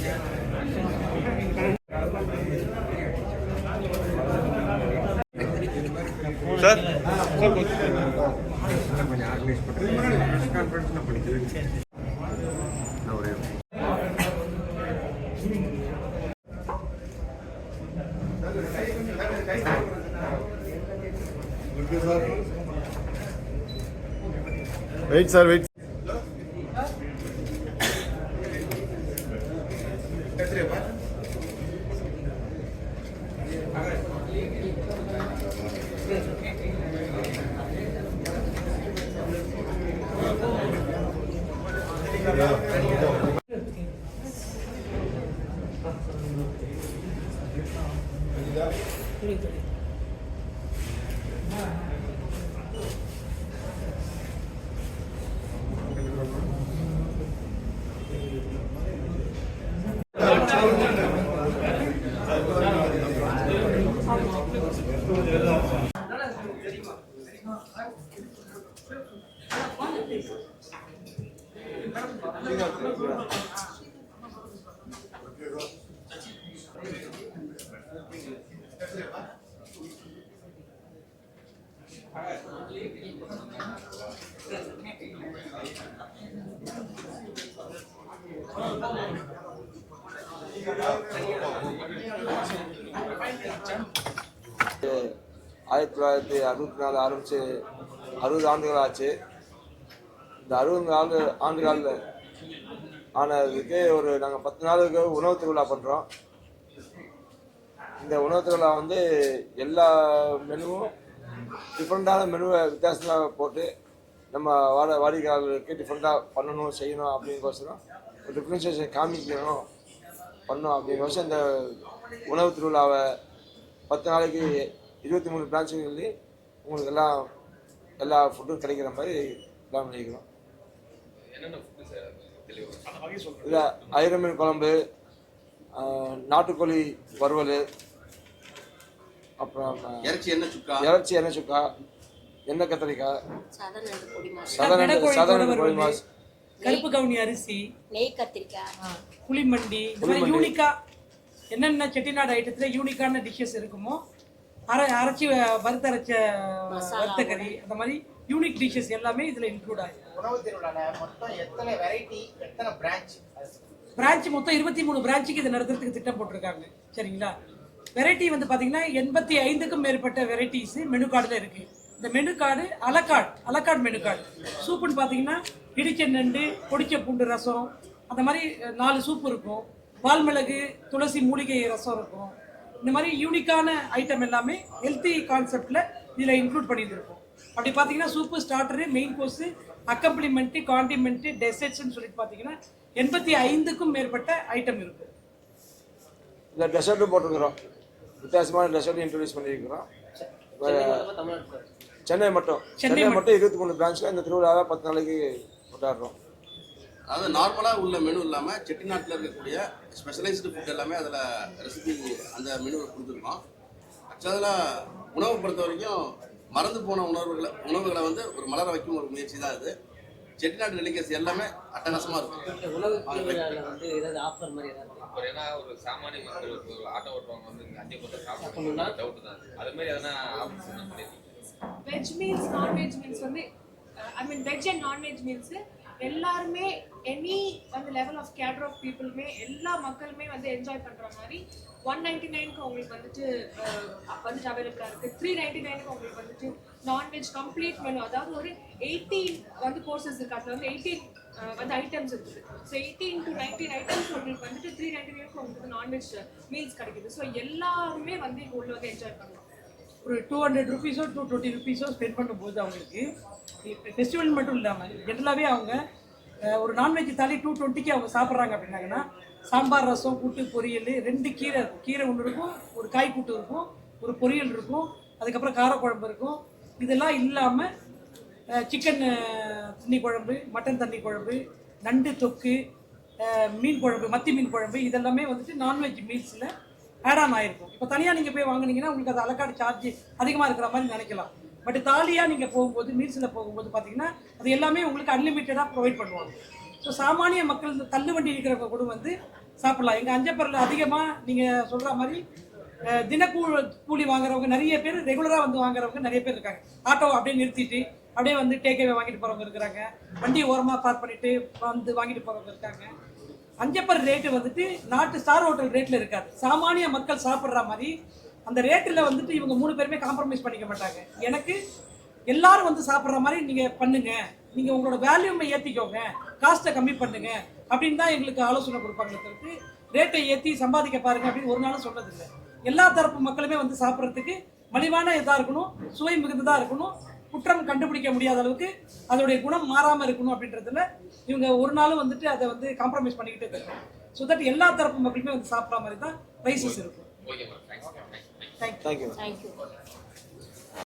Sir sir కొంచెం organise press conference wait sir wait ஒரே wait આયત આયતે આરુત ના આરમ છે આરુત આંધળા છે இந்த அறுபது ஆண்டு ஆண்டு காலில் ஆனதுக்கு ஒரு நாங்கள் பத்து நாளுக்கு உணவு திருவிழா பண்ணுறோம் இந்த உணவு திருவிழா வந்து எல்லா மெனுவும் டிஃப்ரெண்ட்டான மெனுவை வித்தியாசமாக போட்டு நம்ம வாட வாடிக்கையாளர்களுக்கு டிஃப்ரெண்ட்டாக பண்ணணும் செய்யணும் அப்படிங்கோசரம் ஒரு டிஃப்ரென்ஷியேஷன் காமிக்கணும் பண்ணணும் அப்படிங்கோசரம் இந்த உணவு திருவிழாவை பத்து நாளைக்கு இருபத்தி மூணு பிரான்ச்சுகள்லேயும் உங்களுக்கு எல்லாம் எல்லா ஃபுட்டும் கிடைக்கிற மாதிரி பிளான் பண்ணிக்கிறோம். இதில் ஐரமீன் குழம்பு ஆஹ், நாட்டுக்கோழி வறுவல் அப்புறம் இறைச்சி என்ன சுக்கா? இறைச்சி எண்ணெய் சுக்கா? எண்ணெய் கத்திரிக்காய்? சதன சதன. கோழி மாஸ். கருப்பு கவுனி அரிசி நெய் கத்திரிக்காய். புளிமண்டி இந்த மாதிரி யூனிக்கா என்னென்ன செட்டிநாடு ஐட்டத்தில் யூனிக்கான டிஷ்ஷஸ் இருக்குமோ அரை அரைச்சி வறுத்தரைச்ச வறுத்த கறி அந்த மாதிரி யூனிக் டிஷ்ஷஸ் எல்லாமே இதில் இன்க்ளூட் ஆகும் உணவு திருவிழால மொத்தம் எத்தனை வெரைட்டி எத்தனை பிரான்ச் பிரான்ச் மொத்தம் இருபத்தி மூணு பிரான்ச்சுக்கு இதை நடத்துறதுக்கு திட்டம் போட்டிருக்காங்க. சரிங்களா? வெரைட்டி வந்து பார்த்தீங்கன்னா எண்பத்தி ஐந்துக்கும் மேற்பட்ட வெரைட்டிஸ் மெனு கார்டில் இருக்கு. இந்த menu card a la carte a la carte menu card சூப்புன்னு பார்த்தீங்கன்னா இடிச்ச நண்டு பொடிச்ச பூண்டு ரசம் அந்த மாதிரி நாலு சூப் இருக்கும். வால்மிளகு துளசி மூலிகை ரசம் இருக்கும். இந்த மாதிரி யூனிக்கான ஐட்டம் எல்லாமே ஹெல்த்தி கான்செப்டில் இதில் இன்க்ளூட் பண்ணியிருந்திருக்கோம். அப்படி பார்த்தீங்கன்னா soup starter main course accompaniment condiment டெசர்ட்ஸ்னு சொல்லிட்டு பார்த்தீங்கன்னா எண்பத்தி ஐந்துக்கும் மேற்பட்ட ஐட்டம் இருக்கும் இந்த டெசர்ட்டும் போட்டிருக்கிறோம். வித்தியாசமான டெசர்ட் இன்ட்ரடியூஸ் பண்ணியிருக்கிறோம். சென்னை மட்டும் சென்னை மட்டும். இருபத்தி மூணு பிரான்ச்சில் இந்த திருவிழாவை பத்து நாளைக்கு கொண்டாடுறோம். அதாவது நார்மலாக உள்ள மெனு இல்லாமல் செட்டிநாட்டில் இருக்கக்கூடிய ஸ்பெஷலைஸ்டு ஃபுட் எல்லாமே அதில் ரெசிபி அந்த மெனு கொடுத்துருக்கோம். ஆக்சுவலாக உணவை பொறுத்த வரைக்கும் மறந்து போன உணவுகளை உணவுகளை வந்து ஒரு மலர வைக்கும் ஒரு முயற்சி தான் இது செட்டிநாட்டு டெலிகேசி எல்லாமே அட்டகாசமாக இருக்கும். உணவு வந்து ஏதாவது ஆஃபர் மாதிரி ஏதாவது ஒரு ஏன்னா ஒரு சாமானிய மக்கள் இப்போ ஒரு ஆட்டோ ஓட்டுறவங்க வந்து அஞ்சு பத்து சாப்பிடணும்னா டவுட் தான். அது மாதிரி எதனா ஆஃபர்ஸ் பண்ணிருக்கீங்க வெஜ் மீல்ஸ் நான்வெஜ் மீல்ஸ் வந்து I mean veg and non veg meals எல்லாருமே எனி அந்த லெவல் ஆஃப் கேடர் ஆஃப் பீப்புளுமே எல்லா மக்களுமே வந்து என்ஜாய் பண்ற மாதிரி ஒன் நைன்டி நைனுக்கு உங்களுக்கு வந்துட்டு வந்துட்டு அவைலபிளாக இருக்குது த்ரீ நைன்டி நைனுக்கு உங்களுக்கு வந்துட்டு நான்வெஜ் கம்ப்ளீட் மெனு அதாவது ஒரு எயிட்டீன் வந்து கோர்சஸ் இருக்கு. அதில் வந்து எயிட்டீன் வந்து ஐட்டம்ஸ் இருக்குது. So eighteen to nineteen items உங்களுக்கு வந்துட்டு த்ரீ நைன்டி நைனுக்கு உங்களுக்கு நான்வெஜ் மீல்ஸ் கிடைக்குது. ஸோ எல்லாருமே வந்து இங்கே உள்ள வந்து என்ஜாய் பண்ணலாம் ஒரு டூ ஹண்ட்ரட் ருபீஸோ டூ டுவெண்ட்டி ருபீஸோ ஸ்பெண்ட் பண்ணும்போது அவங்களுக்கு ஃபெஸ்டிவல் மட்டும் இல்லாமல் ஜென்ரலாகவே அவங்க ஒரு நான்வெஜ் தாலி டூ டுவெண்ட்டிக்கு அவங்க சாப்பிட்றாங்க அப்படின்னாங்கன்னா சாம்பார் ரசம் கூட்டு பொரியல் ரெண்டு கீரை இருக்கும். கீரை ஒன்று இருக்கும் ஒரு காய் கூட்டு இருக்கும் ஒரு பொரியல் இருக்கும் அதுக்கப்புறம் காரக்குழம்பு இருக்கும். இதெல்லாம் இல்லாமல் சிக்கன் தண்ணி குழம்பு மட்டன் தண்ணி குழம்பு நண்டு தொக்கு மீன் குழம்பு மத்தி மீன் குழம்பு இதெல்லாமே வந்துட்டு நான்வெஜ் மீல்ஸில் ஆட் ஆன் ஆயிருக்கும். இப்போ தனியாக நீங்கள் போய் வாங்குனீங்கன்னா உங்களுக்கு அது அலக்காடு சார்ஜ் அதிகமாக இருக்கிற மாதிரி நினைக்கலாம். பட் தாலியாக நீங்கள் போகும்போது மீல்ஸில் போகும்போது பார்த்தீங்கன்னா அது எல்லாமே உங்களுக்கு அன்லிமிட்டடாக ப்ரொவைட் பண்ணுவாங்க. ஸோ சாமானிய மக்கள் இந்த தள்ளுவண்டி இருக்கிறவங்க கூட வந்து சாப்பிடலாம். எங்கள் அஞ்சப்பரில் அதிகமாக நீங்கள் சொல்கிற மாதிரி தினக்கூ கூலி வாங்குறவங்க நிறைய பேர் ரெகுலராக வந்து வாங்குறவங்க நிறைய பேர் இருக்காங்க. ஆட்டோ அப்படியே நிறுத்திட்டு அப்படியே வந்து டேக்அவே வாங்கிட்டு போகிறவங்க இருக்கிறாங்க. வண்டி ஓரமாக பார்க் பண்ணிவிட்டு வந்து வாங்கிட்டு போகிறவங்க இருக்காங்க. அஞ்சப்பர் ரேட்டு வந்துட்டு நாட்டு ஸ்டார் ஹோட்டல் ரேட்டில் இருக்காது. சாமானிய மக்கள் சாப்பிட்ற மாதிரி அந்த ரேட்டில் வந்துட்டு இவங்க மூணு பேருமே காம்ப்ரமைஸ் பண்ணிக்க மாட்டாங்க. எனக்கு எல்லாரும் வந்து சாப்பிட்ற மாதிரி நீங்கள் பண்ணுங்க. நீங்கள் உங்களோட வேல்யூமை ஏற்றிக்கோங்க காஸ்ட்டை கம்மி பண்ணுங்க. அப்படின்னு தான் எங்களுக்கு ஆலோசனை கொடுப்பாங்களே தவிர்த்து ரேட்டை ஏற்றி சம்பாதிக்க பாருங்க அப்படின்னு ஒரு நாளும் சொன்னதில்லை. எல்லா தரப்பு மக்களுமே வந்து சாப்பிட்றதுக்கு மலிவான இதாக இருக்கணும் சுவை மிகுந்ததாக இருக்கணும். குற்றம் கண்டுபிடிக்க முடியாத அளவுக்கு அதோடைய குணம் மாறாமல் இருக்கணும் அப்படின்றதுல இவங்க ஒரு நாளும் வந்துட்டு அதை வந்து காம்ப்ரமைஸ் பண்ணிக்கிட்டே இருக்காங்க ஸோ தட் எல்லா தரப்பு மக்களுமே வந்து சாப்பிட்ற மாதிரி தான் ப்ரைஸஸ் இருக்கும். Thank you thank you